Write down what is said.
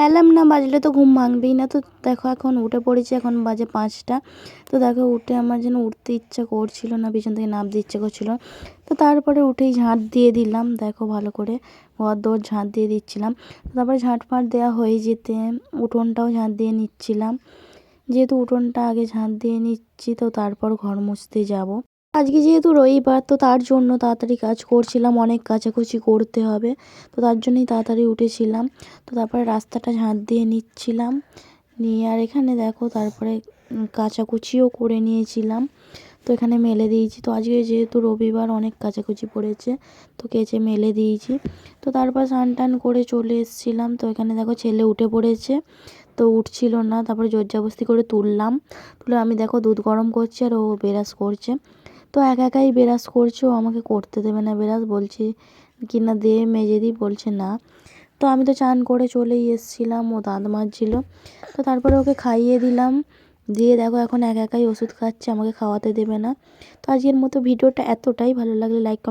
Alarm না বাজলে তো ঘুম ভাঙবেই না। তো দেখো এখন উঠে পড়েছি, এখন বাজে পাঁচটা। তো দেখো উঠে আমার যেন উঠতে ইচ্ছা করছিল না, পিছন থেকে নামতে ইচ্ছা করছিল। তো তারপরে উঠেই ঝাঁট দিয়ে দিলাম, দেখো ভালো করে। ঘর দোর ঝাঁট দিয়ে দিচ্ছিলাম। তারপরে ঝাঁট ফাঁট দেওয়া হয়ে যেতে উঠোনটাও ঝাঁট দিয়ে নিচ্ছিলাম। যেহেতু উঠোনটা আগে ঝাঁট দিয়ে নিচ্ছি, তো তারপর ঘর মুছতে যাব। আজকে যেহেতু রবিবার, তো তার জন্য তাড়াতাড়ি কাজ করছিলাম, অনেক কাচাকুচি করতে হবে। তো তার জন্যই তাড়াতাড়ি উঠেছিলাম। তো তারপরে রাস্তাটা ঝাঁট দিয়ে নিচ্ছিলাম। নিয়ে আর এখানে দেখো, তারপরে কাচাকুচিও করে নিয়েছিলাম। তো এখানে মেলে দিয়েছি। তো আজকে যেহেতু রবিবার, অনেক কাচাকুচি পড়েছে, তো কেচে মেলে দিয়েছি। তো তারপর স্নান টান করে চলে এসেছিলাম। তো এখানে দেখো, ছেলে উঠে পড়েছে। তো উঠছিল না, তারপরে জোরজাবস্তি করে তুললাম। তুলে আমি দেখো, দুধ গরম করছি আর ও বেরাস করছে। তো একা একাই বেরাস করছে, ও আমাকে করতে দেবে না বেরাস বলছে কি না দে মেজে দিই বলছে না। তো আমি তো চান করে চলেই এসেছিলাম, ও দাঁত মাজছিল। তো তারপরে ওকে খাইয়ে দিলাম, দিয়ে দেখো এখন একা একাই ওষুধ খাচ্ছে, আমাকে খাওয়াতে দেবে না। তো আজকের মতো ভিডিওটা এতটাই, ভালো লাগলে লাইক কমেন্ট